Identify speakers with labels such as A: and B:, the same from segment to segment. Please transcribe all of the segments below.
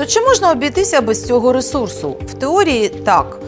A: То чи можна обійтися без цього ресурсу? В теорії так.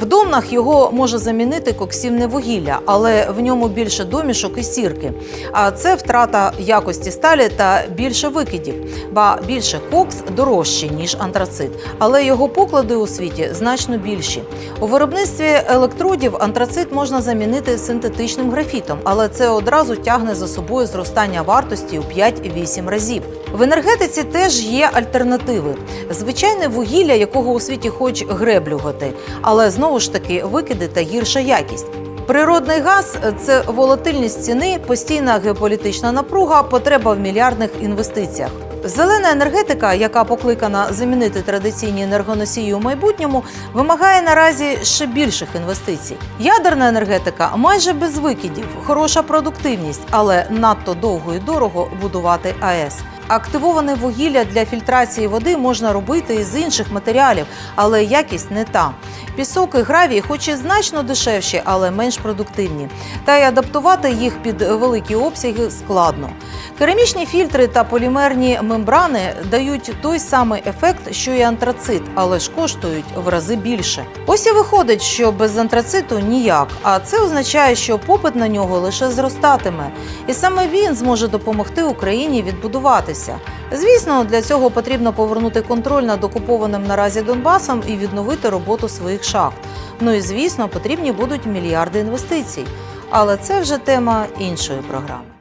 A: В домнах його може замінити коксівне вугілля, але в ньому більше домішок і сірки. А це втрата якості сталі та більше викидів. Ба більше кокс дорожче, ніж антрацит, але його поклади у світі значно більші. У виробництві електродів антрацит можна замінити синтетичним графітом, але це одразу тягне за собою зростання вартості у 5-8 разів. В енергетиці теж є альтернативи. Звичайне вугілля, якого у світі хоч греблювати, але знову ж таки викиди та гірша якість. Природний газ це волатильність ціни, постійна геополітична напруга, потреба в мільярдних інвестиціях. Зелена енергетика, яка покликана замінити традиційні енергоносії у майбутньому, вимагає наразі ще більших інвестицій. Ядерна енергетика майже без викидів, хороша продуктивність, але надто довго і дорого будувати АЕС. Активоване вугілля для фільтрації води можна робити із інших матеріалів, але якість не та. Пісок і гравій, хоч і значно дешевші, але менш продуктивні. Та й адаптувати їх під великі обсяги складно. Керамічні фільтри та полімерні мембрани дають той самий ефект, що і антрацит, але ж коштують в рази більше. Ось і виходить, що без антрациту ніяк. А це означає, що попит на нього лише зростатиме, і саме він зможе допомогти Україні відбудуватися. Звісно, для цього потрібно повернути контроль над окупованим наразі Донбасом і відновити роботу своїх шахт. Ну і звісно, потрібні будуть мільярди інвестицій. Але це вже тема іншої програми.